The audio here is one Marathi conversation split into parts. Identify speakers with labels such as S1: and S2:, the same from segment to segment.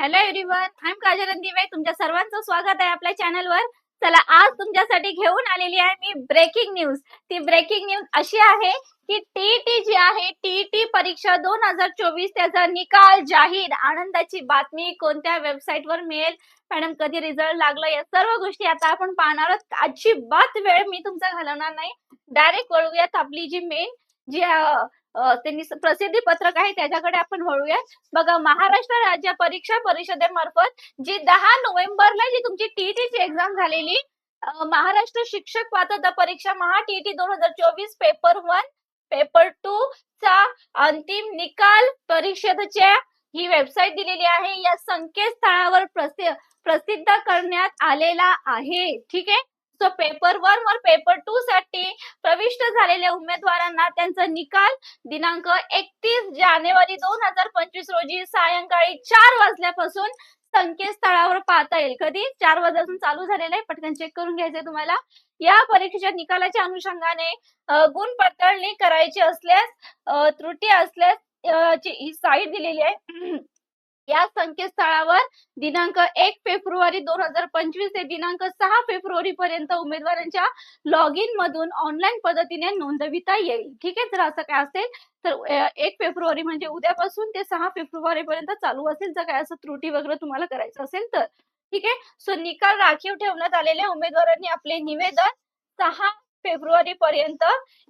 S1: Hello everyone I am Kajal Dive तुमच्या सर्वांचं स्वागत आहे आपल्या चॅनलवर चला आज तुमच्यासाठी घेऊन आलेली आहे मी ब्रेकिंग न्यूज ती ब्रेकिंग न्यूज अशी आहे की टीईटी जी आहे. टीईटी परीक्षा दोन हजार चोवीस त्याचा निकाल जाहीर. आनंदाची बातमी कोणत्या वेबसाईट वर मिळेल? मॅडम कधी रिझल्ट लागला? या सर्व गोष्टी आता आपण पाहणार आहोत. अजिबात वेळ मी तुमचा घालवणार नाही. डायरेक्ट वळूयात आपली जी मेन जी त्यांनी प्रसिद्धी पत्रक आहे त्याच्याकडे आपण वळूयात. बघा महाराष्ट्र राज्य परीक्षा परिषदेमार्फत जी दहा नोव्हेंबरला जी तुमची टीईटीची एक्झाम झालेली महाराष्ट्र शिक्षक पात्रता परीक्षा महा टीईटी दोन हजार चोवीस पेपर वन पेपर टू चा अंतिम निकाल परिषदेच्या ही वेबसाईट दिलेली आहे. या संकेतस्थळावर प्रसिद्ध करण्यात आलेला आहे. ठीक आहे? सो पेपर वन वर पेपर टू साठी प्रविष्ट झालेल्या उमेदवारांना त्यांचा निकाल दिनांक एकतीस जानेवारी दोन हजार पंचवीस रोजी सायंकाळी चार वाजल्यापासून संकेतस्थळावर पाहता येईल. कधी? चार वाजल्यापासून चालू झालेलं आहे. पटकन चेक करून घ्यायचंय तुम्हाला. या परीक्षेच्या निकालाच्या अनुषंगाने गुण पडताळणी करायची असल्यास त्रुटी असल्यास ही साईट दिलेली आहे. या संकेतस्थळावर दिनांक एक फेब्रुवारी दोन हजार पंचवीस ते दिनांक सहा फेब्रुवारी पर्यंत उमेदवारांच्या लॉग इन मधून ऑनलाईन पद्धतीने नोंदविता येईल. ठीक आहे? जर असं काय असेल तर एक फेब्रुवारी म्हणजे उद्यापासून ते सहा फेब्रुवारी पर्यंत चालू असेल. जर काय असं त्रुटी वगैरे तुम्हाला करायचं असेल तर. ठीक आहे? सो निकाल राखीव ठेवण्यात आलेल्या उमेदवारांनी आपले निवेदन सहा फेब्रुवारी पर्यंत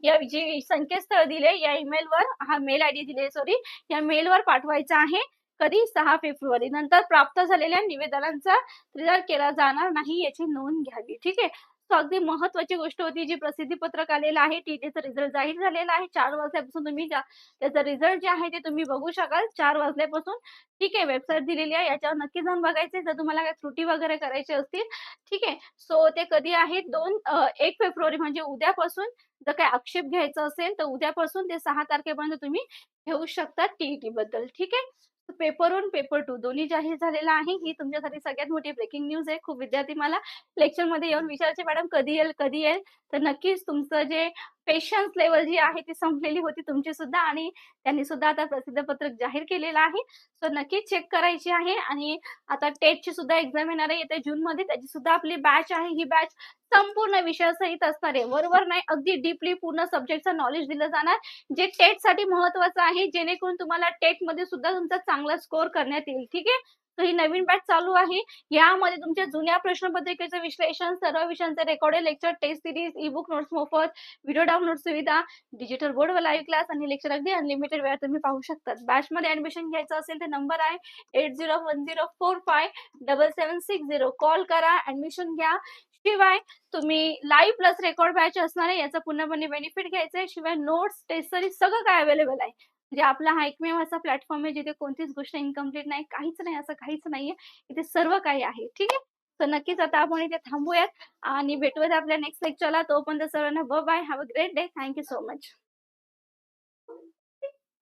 S1: या जी संकेतस्थळ दिले या ईमेलवर हा मेल आयडी दिले सॉरी या मेलवर पाठवायचा आहे. कधी सहा फेब्रुवारी नंतर प्राप्त झालेल्या निवेदनांचा रिझल्ट केला जाणार नाही याची नोंद घ्यावी. ठीक आहे? अगदी महत्वाची गोष्ट होती जी प्रसिद्धी पत्रक आलेलं आहे टीटीचा रिझल्ट जाहीर झालेला आहे. चार वाजल्यापासून तुम्ही जा- त्याचा रिझल्ट जे आहे ते तुम्ही बघू शकाल. चार वाजल्यापासून ठीक आहे वेबसाईट दिलेली आहे याच्यावर नक्की जाऊन बघायचे जर तुम्हाला काही त्रुटी वगैरे करायची असतील ठीक आहे? सो ते कधी आहे दोन एक फेब्रुवारी म्हणजे उद्यापासून जर काही आक्षेप घ्यायचा असेल तर उद्यापासून ते सहा तारखेपर्यंत तुम्ही घेऊ शकता टीईटी बद्दल. ठीक आहे? पेपर वन पेपर टू दोन्ही जाहीर झालेला आहे. ही तुमच्यासाठी सगळ्यात मोठी ब्रेकिंग न्यूज आहे. खूप विद्यार्थी मला लेक्चरमध्ये येऊन विचारायचे मॅडम कधी येईल कधी येईल? तर नक्कीच तुमचं जे पेशन्स लेवल जी आहे ती संपलेली होती तुमची सुद्धा आणि त्यांनी सुद्धा आता प्रसिद्ध पत्रक जाहीर केलेलं आहे. सो नक्कीच चेक करायची आहे आणि आता टेटची सुद्धा एक्झाम येणार आहे. येत्या जून मध्ये त्याची सुद्धा आपली बॅच आहे. ही बॅच संपूर्ण विषयासहित असणार आहे. वरवर नाही? अगदी डीपली पूर्ण सब्जेक्टचं नॉलेज दिलं जाणार. जे टेटसाठी महत्वाचं आहे जेणेकरून तुम्हाला टेटमध्ये सुद्धा तुमचा चांगला स्कोअर करण्यात येईल. ठीक आहे? तर ही नवीन बॅच चालू आहे. यामध्ये तुमच्या जुन्या प्रश्नपत्रिकेचं विश्लेषण सर्व विषयांचे recorded lecture test series e book notes मोफत व्हिडिओ डाउनलोड सुविधा डिजिटल बोर्ड लाईव्ह क्लास आणि लेक्चर अगदी अनलिमिटेड वेळा तुम्ही पाहू शकता बॅच मध्ये ऍडमिशन घ्यायचं असेल तर नंबर आहे eight zero one zero four five double seven six zero call करा ऍडमिशन घ्या. शिवाय तुम्ही लाईव्ह प्लस रेकॉर्ड बॅच असणार आहे याचा पूर्णपणे बेनिफिट घ्यायचा आहे. शिवाय नोट्स टेस्ट सिरीज सगळं काय अवेलेबल आहे? म्हणजे आपला हा एकमेव असा प्लॅटफॉर्म आहे जिथे कोणतीच गोष्ट इनकम्प्लीट नाही काहीच नाही असं काहीच नाहीये. इथे सर्व काही आहे ठीक आहे? तर नक्कीच आता आपण इथे थांबूयात आणि भेटूयात आपल्या नेक्स्ट लेक्चरला तोपर्यंत सर्वांना ब bye have a great day thank you so much